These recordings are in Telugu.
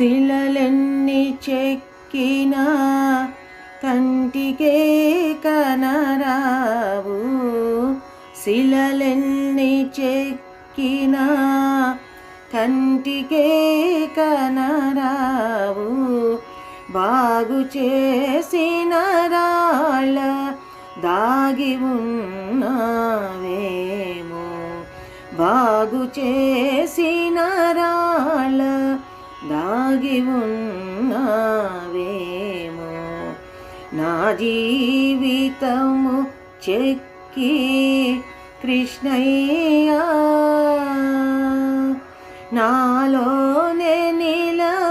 శిలలెన్ని చెక్కిన కంటికే కనరావు. శిలలెన్ని చెక్కినా కంటికే కనరావు. బాగు చేసిన రాళ్ళ దాగి ఉన్నావేమో. బాగు చేసిన రాళ్ళ దాగి ఉన్నావేమో? నా జీవితము చెక్కి కృష్ణయ్యా. నాలోనే నిలవాలి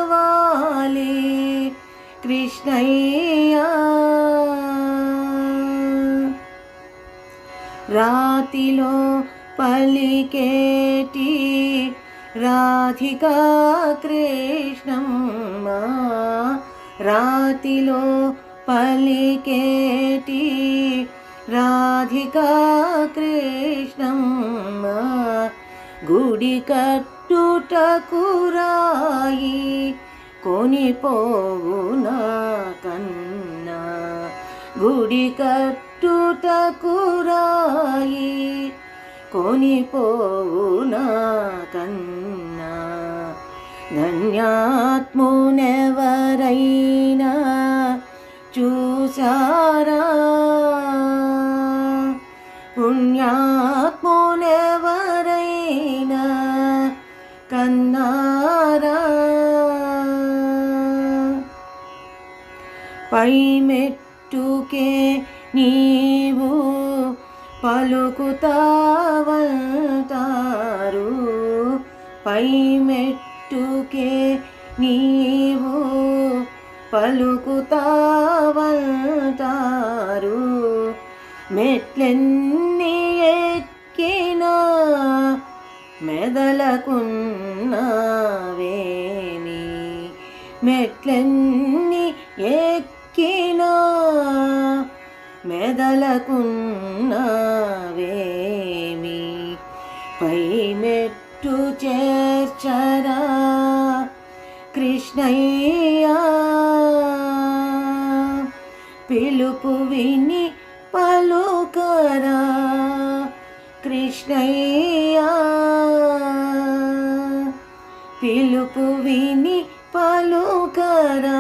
కృష్ణయ్యా. రాతిలో పలికేటి రాధికా కృష్ణమ్మ రాతిలో పలికేటి రాధికా కృష్ణమ్మ గుడి కట్టుటకురాయి కొనిపోవునా కన్నా. గుడి కట్టుటకురాయి కొనిపోవు ఆత్మునెవరైనా చూసారా పుణ్యాత్మునెవరైనా కన్నారా? పై మెట్టుకే నీవు పలుకుతావంటారు. పై మెట్టుకే నీవు పలుకుతావంటారు. మెట్లెన్ని ఎక్కినా మెదలకున్నావేమి మెట్లెన్ని ఎక్కినా మెదలకున్నావేమి పై మెట్ మెట్టు చేర్చరా కృష్ణయ్యా పిలుపు విని పలుకరా. కృష్ణయ్యా పిలుపు విని పలుకరా.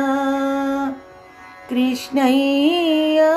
కృష్ణయ్యా